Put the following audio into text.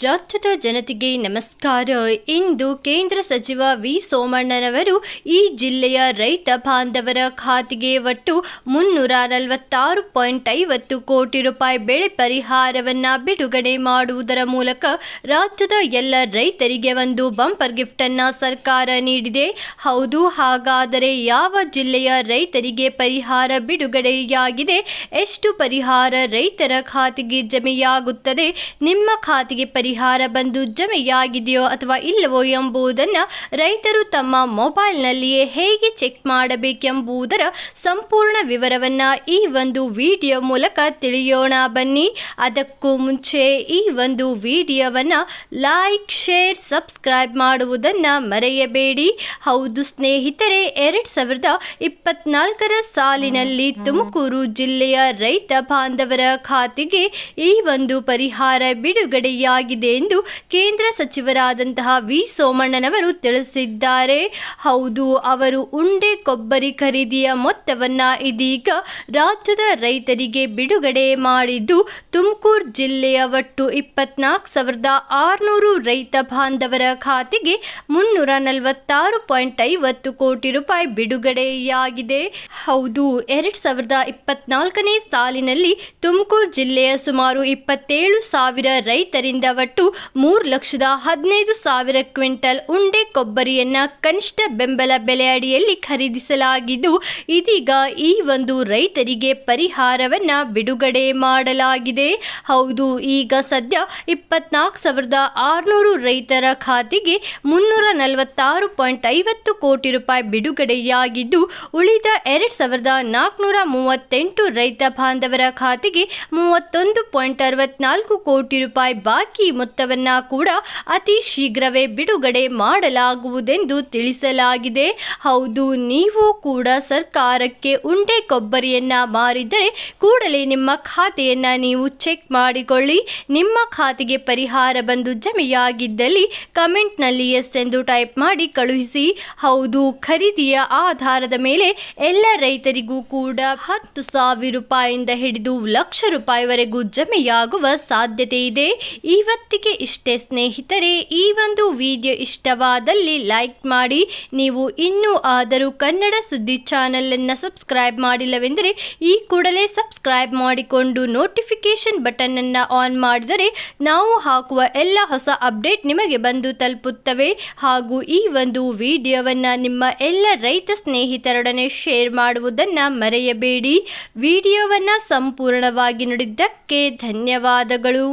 ರಾಜ್ಯದ ಜನತೆಗೆ ನಮಸ್ಕಾರ. ಇಂದು ಕೇಂದ್ರ ಸಚಿವ ವಿ. ಸೋಮಣ್ಣನವರು ಈ ಜಿಲ್ಲೆಯ ರೈತ ಬಾಂಧವರ ಖಾತೆಗೆ ಒಟ್ಟು ಮುನ್ನೂರ ನಲವತ್ತಾರು ಪಾಯಿಂಟ್ ಐವತ್ತು ಕೋಟಿ ರೂಪಾಯಿ ಬೆಳೆ ಪರಿಹಾರವನ್ನು ಬಿಡುಗಡೆ ಮಾಡುವುದರ ಮೂಲಕ ರಾಜ್ಯದ ಎಲ್ಲ ರೈತರಿಗೆ ಒಂದು ಬಂಪರ್ ಗಿಫ್ಟ್ ಅನ್ನ ಸರ್ಕಾರ ನೀಡಿದೆ. ಹೌದು, ಹಾಗಾದರೆ ಯಾವ ಜಿಲ್ಲೆಯ ರೈತರಿಗೆ ಪರಿಹಾರ ಬಿಡುಗಡೆಯಾಗಿದೆ? ಎಷ್ಟು ಪರಿಹಾರ ರೈತರ ಖಾತೆಗೆ ಜಮೆಯಾಗುತ್ತದೆ? ನಿಮ್ಮ ಖಾತೆಗೆ ಪರಿಹಾರ ಬಂದು ಜಮೆಯಾಗಿದೆಯೋ ಅಥವಾ ಇಲ್ಲವೋ ಎಂಬುದನ್ನು ರೈತರು ತಮ್ಮ ಮೊಬೈಲ್ನಲ್ಲಿಯೇ ಹೇಗೆ ಚೆಕ್ ಮಾಡಬೇಕೆಂಬುದರ ಸಂಪೂರ್ಣ ವಿವರವನ್ನು ಈ ಒಂದು ವಿಡಿಯೋ ಮೂಲಕ ತಿಳಿಯೋಣ ಬನ್ನಿ. ಅದಕ್ಕೂ ಮುಂಚೆ ಈ ಒಂದು ವಿಡಿಯೋವನ್ನು ಲೈಕ್ ಶೇರ್ ಸಬ್ಸ್ಕ್ರೈಬ್ ಮಾಡುವುದನ್ನು ಮರೆಯಬೇಡಿ. ಹೌದು ಸ್ನೇಹಿತರೆ ಎರಡು ಸಾವಿರದ ಇಪ್ಪತ್ನಾಲ್ಕರ ಸಾಲಿನಲ್ಲಿ ತುಮಕೂರು ಜಿಲ್ಲೆಯ ರೈತ ಬಾಂಧವರ ಖಾತೆಗೆ ಈ ಒಂದು ಪರಿಹಾರ ಬಿಡುಗಡೆಯಾಗಿದೆ. ಎಂದು ಕೇಂದ್ರ ಸಚಿವರಾದಂತಹ ವಿ ಸೋಮಣ್ಣನವರು ತಿಳಿಸಿದ್ದಾರೆ. ಹೌದು, ಅವರು ಉಂಡೆ ಕೊಬ್ಬರಿ ಖರೀದಿಯ ಮೊತ್ತವನ್ನು ಇದೀಗ ರಾಜ್ಯದ ರೈತರಿಗೆ ಬಿಡುಗಡೆ ಮಾಡಿದ್ದು, ತುಮಕೂರು ಜಿಲ್ಲೆಯ ಒಟ್ಟು ಇಪ್ಪತ್ನಾಲ್ಕು ಸಾವಿರದ ಆರುನೂರು ರೈತ ಬಾಂಧವರ ಖಾತೆಗೆ ಮುನ್ನೂರ ನಲವತ್ತಾರು ಪಾಯಿಂಟ್ ಐವತ್ತು ಕೋಟಿ ರೂಪಾಯಿ ಬಿಡುಗಡೆಯಾಗಿದೆ. ಹೌದು, ಎರಡ್ ಸಾವಿರದ ಇಪ್ಪತ್ನಾಲ್ಕನೇ ಸಾಲಿನಲ್ಲಿ ತುಮಕೂರು ಜಿಲ್ಲೆಯ ಸುಮಾರು ಇಪ್ಪತ್ತೇಳು ಸಾವಿರ ರೈತರಿಂದ ಒಟ್ಟು ಮೂರು ಲಕ್ಷದ ಹದಿನೈದು ಸಾವಿರ ಕ್ವಿಂಟಲ್ ಉಂಡೆ ಕೊಬ್ಬರಿಯನ್ನ ಕನಿಷ್ಠ ಬೆಂಬಲ ಬೆಲೆ ಅಡಿಯಲ್ಲಿ ಖರೀದಿಸಲಾಗಿದ್ದು, ಇದೀಗ ಈ ಒಂದು ರೈತರಿಗೆ ಪರಿಹಾರವನ್ನ ಬಿಡುಗಡೆ ಮಾಡಲಾಗಿದೆ. ಹೌದು, ಈಗ ಸದ್ಯ ಇಪ್ಪತ್ನಾಲ್ಕು ಸಾವಿರದ ಆರುನೂರು ರೈತರ ಖಾತೆಗೆ ಮುನ್ನೂರ ನಲವತ್ತಾರು ಪಾಯಿಂಟ್ ಐವತ್ತು ಕೋಟಿ ರೂಪಾಯಿ ಬಿಡುಗಡೆಯಾಗಿದ್ದು, ಉಳಿದ ಎರಡು ಸಾವಿರದ ನಾಲ್ಕುನೂರ ಮೂವತ್ತೆಂಟು ರೈತ ಬಾಂಧವರ ಖಾತೆಗೆ ಮೂವತ್ತೊಂದು ಪಾಯಿಂಟ್ ಅರವತ್ನಾಲ್ಕು ಕೋಟಿ ರೂಪಾಯಿ ಬಾಕಿ ಮೊತ್ತವನ್ನು ಕೂಡ ಅತಿ ಶೀಘ್ರವೇ ಬಿಡುಗಡೆ ಮಾಡಲಾಗುವುದೆಂದು ತಿಳಿಸಲಾಗಿದೆ. ಹೌದು, ನೀವು ಕೂಡ ಸರ್ಕಾರಕ್ಕೆ ಉಂಡೆ ಕೊಬ್ಬರಿಯನ್ನ ಮಾರಿದರೆ ಕೂಡಲೇ ನಿಮ್ಮ ಖಾತೆಯನ್ನ ನೀವು ಚೆಕ್ ಮಾಡಿಕೊಳ್ಳಿ. ನಿಮ್ಮ ಖಾತೆಗೆ ಪರಿಹಾರ ಬಂದು ಜಮೆಯಾಗಿದ್ದಲ್ಲಿ ಕಮೆಂಟ್ನಲ್ಲಿ ಎಸ್ ಎಂದು ಟೈಪ್ ಮಾಡಿ ಕಳುಹಿಸಿ. ಹೌದು, ಖರೀದಿಯ ಆಧಾರದ ಮೇಲೆ ಎಲ್ಲ ರೈತರಿಗೂ ಕೂಡ ಹತ್ತು ಸಾವಿರ ರೂಪಾಯಿಯಿಂದ ಹಿಡಿದು ಲಕ್ಷ ರೂಪಾಯಿವರೆಗೂ ಜಮೆಯಾಗುವ ಸಾಧ್ಯತೆ ಇದೆ. ಇವತ್ತಿಗೆ ಇಷ್ಟೇ ಸ್ನೇಹಿತರೆ, ಈ ಒಂದು ವಿಡಿಯೋ ಇಷ್ಟವಾದಲ್ಲಿ ಲೈಕ್ ಮಾಡಿ. ನೀವು ಇನ್ನೂ ಆದರೂ ಕನ್ನಡ ಸುದ್ದಿ ಚಾನಲನ್ನು ಸಬ್ಸ್ಕ್ರೈಬ್ ಮಾಡಿಲ್ಲವೆಂದರೆ, ಈ ಕೂಡಲೇ ಸಬ್ಸ್ಕ್ರೈಬ್ ಮಾಡಿಕೊಂಡು ನೋಟಿಫಿಕೇಶನ್ ಬಟನನ್ನು ಆನ್ ಮಾಡಿದರೆ, ನಾವು ಹಾಕುವ ಎಲ್ಲ ಹೊಸ ಅಪ್ಡೇಟ್ ನಿಮಗೆ ಬಂದು ತಲುಪುತ್ತವೆ. ಹಾಗೂ ಈ ಒಂದು ವಿಡಿಯೋವನ್ನು ನಿಮ್ಮ ಎಲ್ಲ ರೈತ ಸ್ನೇಹಿತರೊಡನೆ ಶೇರ್ ಮಾಡುವುದನ್ನು ಮರೆಯಬೇಡಿ. ವಿಡಿಯೋವನ್ನು ಸಂಪೂರ್ಣವಾಗಿ ನೋಡಿದ್ದಕ್ಕೆ ಧನ್ಯವಾದಗಳು.